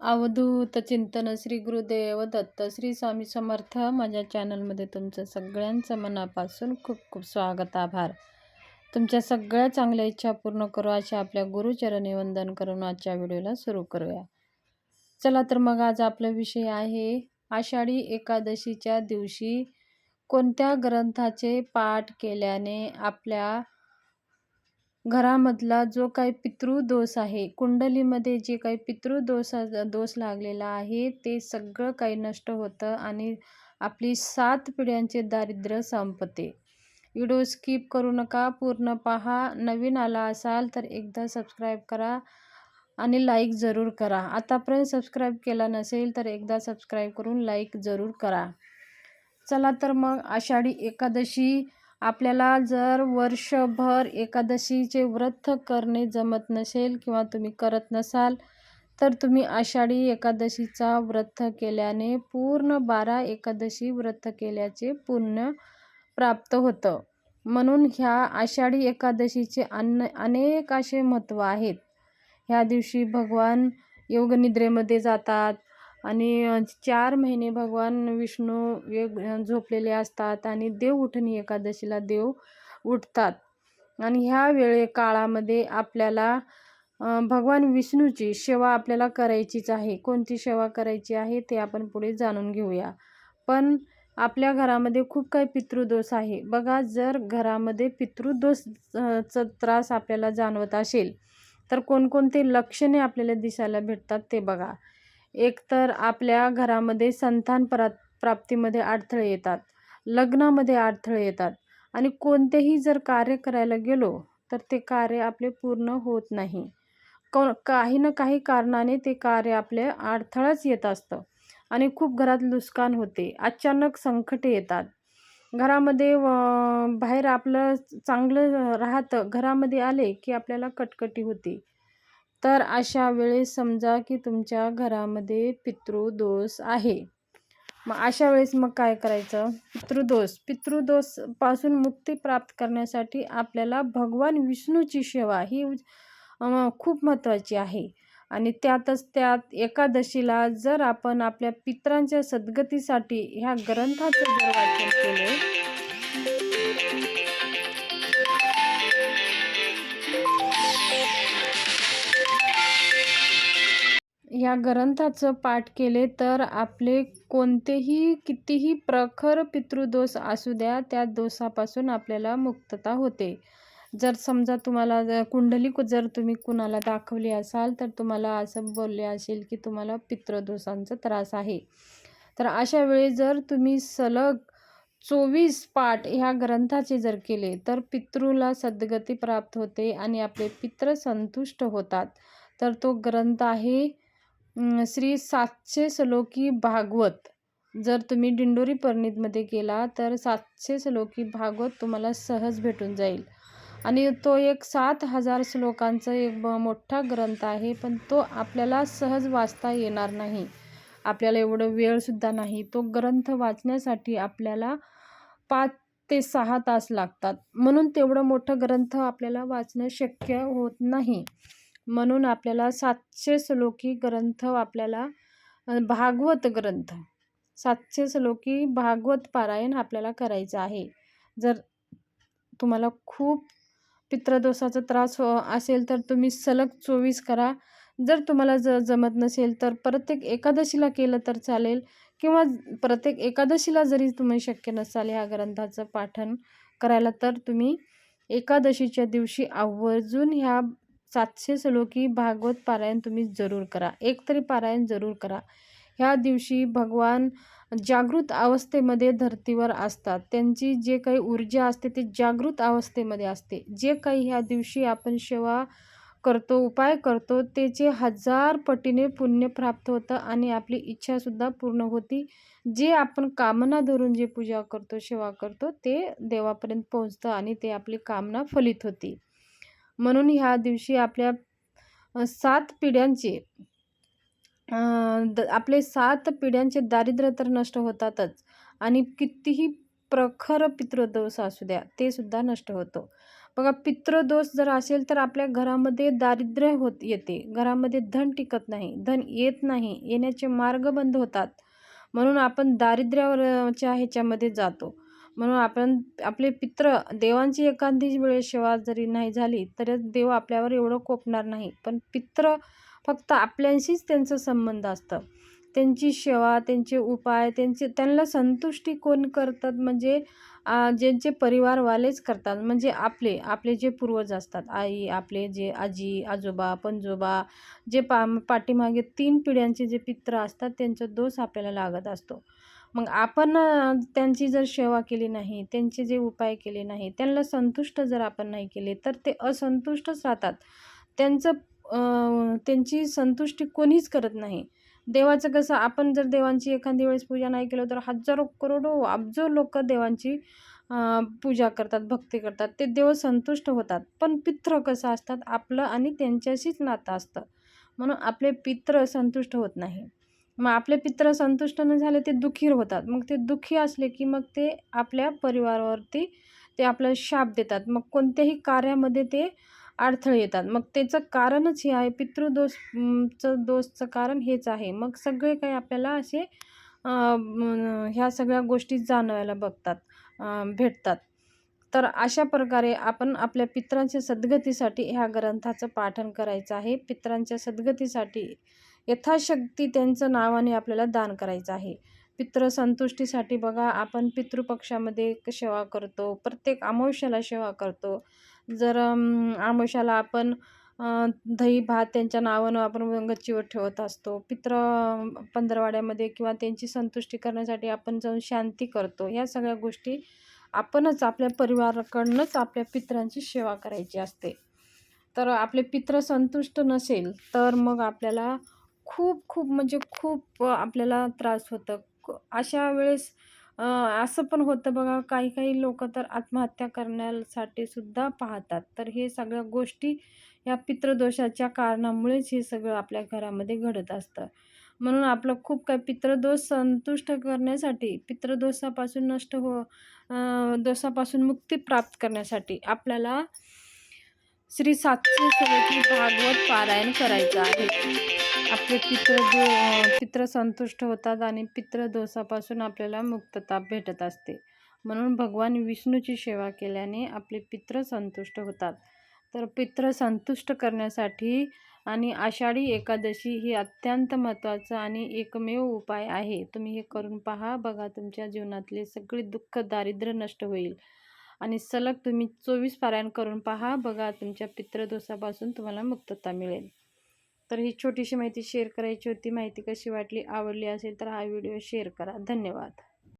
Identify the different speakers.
Speaker 1: अवधूत चिंतन श्री गुरुदेव दत्त श्री स्वामी समर्थ. माझ्या चॅनलमध्ये तुमचं सगळ्यांचं मनापासून खूप खूप स्वागत आभार. तुमच्या सगळ्या चांगल्या इच्छा पूर्ण करू अशा आपल्या गुरुचरणी वंदन करून आजच्या व्हिडिओला सुरू करूया. चला तर मग आज आपला विषय आहे आषाढी एकादशीच्या दिवशी कोणत्या ग्रंथाचे पाठ केल्याने आपल्या घरामधला जो काही पितृदोष आहे कुंडलीमध्ये जे काही पितृदोषा दोष लागलेला आहे ते सगळं काही नष्ट होतं आणि आपली सात पिढ्यांचे दारिद्र्य संपते. व्हिडिओ स्किप करू नका पूर्ण पहा. नवीन आला असाल तर एकदा सबस्क्राईब करा आणि लाईक जरूर करा. आतापर्यंत सबस्क्राईब केला नसेल तर एकदा सबस्क्राईब करून लाईक जरूर करा. चला तर मग आषाढी एकादशी आपल्याला जर वर्षभर एकादशीचे व्रत करणे जमत नसेल किंवा तुम्ही करत नसाल तर तुम्ही आषाढी एकादशीचा व्रत केल्याने पूर्ण बारा एकादशी व्रत केल्याचे पुण्य प्राप्त होतं. म्हणून ह्या आषाढी एकादशीचे अन्न अनेक असे महत्त्व आहेत. ह्या दिवशी भगवान योगनिद्रेमध्ये जातात आणि चार महिने भगवान विष्णू वेग झोपलेले असतात आणि देव उठणी एकादशीला देव उठतात. आणि ह्या वेळे काळामध्ये आपल्याला भगवान विष्णूची सेवा आपल्याला करायचीच आहे. कोणती सेवा करायची आहे ते आपण पुढे जाणून घेऊया. पण आपल्या घरामध्ये खूप काही पितृदोष आहे. बघा जर घरामध्ये पितृदोषचा त्रास आपल्याला जाणवत असेल तर कोणकोणते लक्षणे आपल्याला दिसायला भेटतात ते बघा. एकतर आपल्या घरामध्ये संतान प्रा प्राप्तीमध्ये अडथळे येतात लग्नामध्ये अडथळे येतात आणि कोणतेही जर कार्य करायला गेलो तर ते कार्य आपले पूर्ण होत नाही. कोण काही ना काही कारणाने ते कार्य आपले अडथळाच येत असतं आणि खूप घरात नुकसान होते अचानक संकटे येतात. घरामध्ये बाहेर आपलं चांगलं राहतं घरामध्ये आले की आपल्याला कटकटी होती. तर अशा वेळेस समजा की तुमच्या घरामध्ये पितृदोष आहे. मग अशा वेळेस मग काय करायचं? पितृदोष. पितृदोषपासून मुक्ती प्राप्त करण्यासाठी आपल्याला भगवान विष्णूची सेवा ही खूप महत्त्वाची आहे. आणि त्यातच त्यात एकादशीला जर आपण आपल्या पित्रांच्या सद्गतीसाठी ह्या ग्रंथाचं जर वाचन केले या ग्रंथाचं पाठ केले तर आपले कोणतेही कितीही प्रखर पितृदोष असू द्या त्या दोषापासून आपल्याला मुक्तता होते. जर समजा तुम्हाला जर कुंडली जर तुम्ही कुणाला दाखवली असाल तर तुम्हाला असं बोलले असेल की तुम्हाला पितृदोषांचा त्रास आहे. तर अशा वेळी जर तुम्ही सलग चोवीस पाठ ह्या ग्रंथाचे जर केले तर पितृला सद्गती प्राप्त होते आणि आपले पित्र संतुष्ट होतात. तर तो ग्रंथ आहे श्री सातशे सलोकी भागवत. जर तुम्ही दिंडोरी पर्णितमध्ये गेला तर सातशे सलोकी भागवत तुम्हाला सहज भेटून जाईल. आणि तो एक सात हजार श्लोकांचा एक मोठा ग्रंथ आहे पण तो आपल्याला सहज वाचता येणार नाही. आपल्याला एवढं वेळसुद्धा नाही. तो ग्रंथ वाचण्यासाठी आपल्याला पाच ते सहा तास लागतात. म्हणून तेवढं मोठं ग्रंथ आपल्याला वाचणं शक्य होत नाही. म्हणून आपल्याला सातशे श्लोकी ग्रंथ आपल्याला भागवत ग्रंथ सातशे श्लोकी भागवत पारायण आपल्याला करायचं आहे. जर तुम्हाला खूप पित्रदोषाचा त्रास हो असेल तर तुम्ही सलग चोवीस करा. जर तुम्हाला ज जमत नसेल तर प्रत्येक एकादशीला केलं तर चालेल किंवा प्रत्येक एकादशीला जरी तुम्ही शक्य नसाल ह्या ग्रंथाचं पाठन करायला तर तुम्ही एकादशीच्या दिवशी आवर्जून ह्या सातशे श्लोकी भागवत पारायण तुम्ही जरूर करा. एकतरी पारायण जरूर करा. ह्या दिवशी भगवान जागृत अवस्थेमध्ये धर्तीवर असतात. त्यांची जे काही ऊर्जा असते ती जागृत अवस्थेमध्ये असते. जे काही ह्या दिवशी आपण सेवा करतो उपाय करतो त्याचे हजार पटीने पुण्य प्राप्त होतं आणि आपली इच्छासुद्धा पूर्ण होती. जे आपण कामना धरून जे पूजा करतो सेवा करतो ते देवापर्यंत पोहोचतं आणि ते आपली कामना फलित होती. म्हणून ह्या दिवशी आपल्या सात पिढ्यांचे द आपले सात पिढ्यांचे दारिद्र्य तर नष्ट होतातच आणि कितीही प्रखर पितृदोष असू द्या ते सुद्धा नष्ट होतं. बघा पितृदोष जर असेल तर आपल्या घरामध्ये दारिद्र्य होत येते. घरामध्ये धन टिकत नाही धन येत नाही येण्याचे मार्ग बंद होतात. म्हणून आपण दारिद्र्यावरच्या ह्याच्यामध्ये जातो. म्हणून आपण आपले पित्र देवांची एखादी वेळेस सेवा जरी नाही झाली तरी देव आपल्यावर एवढं कोपणार नाही. पण पित्र फक्त आपल्याशीच त्यांचं संबंध असतं. त्यांची सेवा त्यांचे उपाय त्यांचे त्यांना संतुष्टी कोण करतात? म्हणजे ज्यांचे परिवारवालेच करतात. म्हणजे आपले आपले जे पूर्वज असतात आई आपले जे आजी आजोबा पणजोबा जे पा पाठीमागे तीन पिढ्यांचे जे पित्र असतात त्यांचा दोष आपल्याला लागत असतो. मग आपण त्यांची जर सेवा केली नाही त्यांचे जे उपाय केले नाही त्यांना संतुष्ट जर आपण नाही केले तर ते असंतुष्टच राहतात. त्यांचं त्यांची संतुष्टी कोणीच करत नाही. देवाचं कसं आपण जर देवांची एखादी वेळेस पूजा नाही केलं तर हजारो करोडो अब्जो लोक देवांची पूजा करतात भक्ती करतात. ते देव संतुष्ट होतात. पण पित्र कसं असतात? आपलं आणि त्यांच्याशीच नातं असतं. म्हणून आपले पित्र संतुष्ट होत नाही. मग आपले पित्र संतुष्ट न झाले ते दुःखी होतात. मग ते दुःखी असले की मग ते आपल्या परिवारावरती ते आपल्याला शाप देतात. मग कोणत्याही कार्यामध्ये ते अडथळे येतात. मग त्याचं कारणच हे आहे. पितृदोषचं चं दोषचं कारण हेच आहे. मग सगळे काही आपल्याला असे ह्या सगळ्या गोष्टी जाणवायला बघतात भेटतात. तर अशा प्रकारे आपण आपल्या पित्रांच्या सद्गतीसाठी ह्या ग्रंथाचं पाठन करायचं आहे. पित्रांच्या सद्गतीसाठी यथाशक्ती त्यांचं नावाने आपल्याला दान करायचं आहे. पितृ संतुष्टीसाठी बघा आपण पितृपक्षामध्ये सेवा करतो. प्रत्येक अमावश्याला सेवा करतो. जर अम, आपण दही भात त्यांच्या नावानं आपण गच्चीवर ठेवत असतो. पित्र पंधरवाड्यामध्ये किंवा त्यांची संतुष्टी करण्यासाठी आपण जाऊन शांती करतो. ह्या सगळ्या गोष्टी आपणच आपल्या परिवाराकडूनच आपल्या पित्रांची सेवा करायची असते. तर आपले पित्र संतुष्ट नसेल तर मग आपल्याला खूप खूप म्हणजे खूप आपल्याला त्रास होतं. अशा वेळेस असं पण होतं बघा काही काही लोक तर आत्महत्या करण्यासाठी सुद्धा पाहतात. तर हे सगळ्या गोष्टी या पितृदोषाच्या कारणामुळेच हे सगळं आपल्या घरामध्ये घडत असतं. म्हणून आपलं खूप काही पितृदोष संतुष्ट करण्यासाठी पितृदोषापासून नष्ट हो दोषापासून मुक्ती प्राप्त करण्यासाठी आपल्याला श्री सातशे सवयी भागवत पारायण करायचं आहे. आपले पित्र दो पित्र संतुष्ट होतात आणि पितृदोषापासून आपल्याला मुक्तता भेटत असते. म्हणून भगवान विष्णूची सेवा केल्याने आपले पित्र संतुष्ट होतात. तर पित्र संतुष्ट करण्यासाठी आणि आषाढी एकादशी ही अत्यंत महत्त्वाचा आणि एकमेव उपाय आहे. तुम्ही हे करून पहा बघा तुमच्या जीवनातले सगळे दुःख दारिद्र्य नष्ट होईल. आणि सलग तुम्ही चोवीस पारायण करून पहा बघा तुमच्या पितृदोषापासून तुम्हाला मुक्तता मिळेल. तर ही छोटीशी माहिती शेअर करायची होती. माहिती कशी वाटली आवडली असेल तर हा व्हिडिओ शेअर करा. धन्यवाद.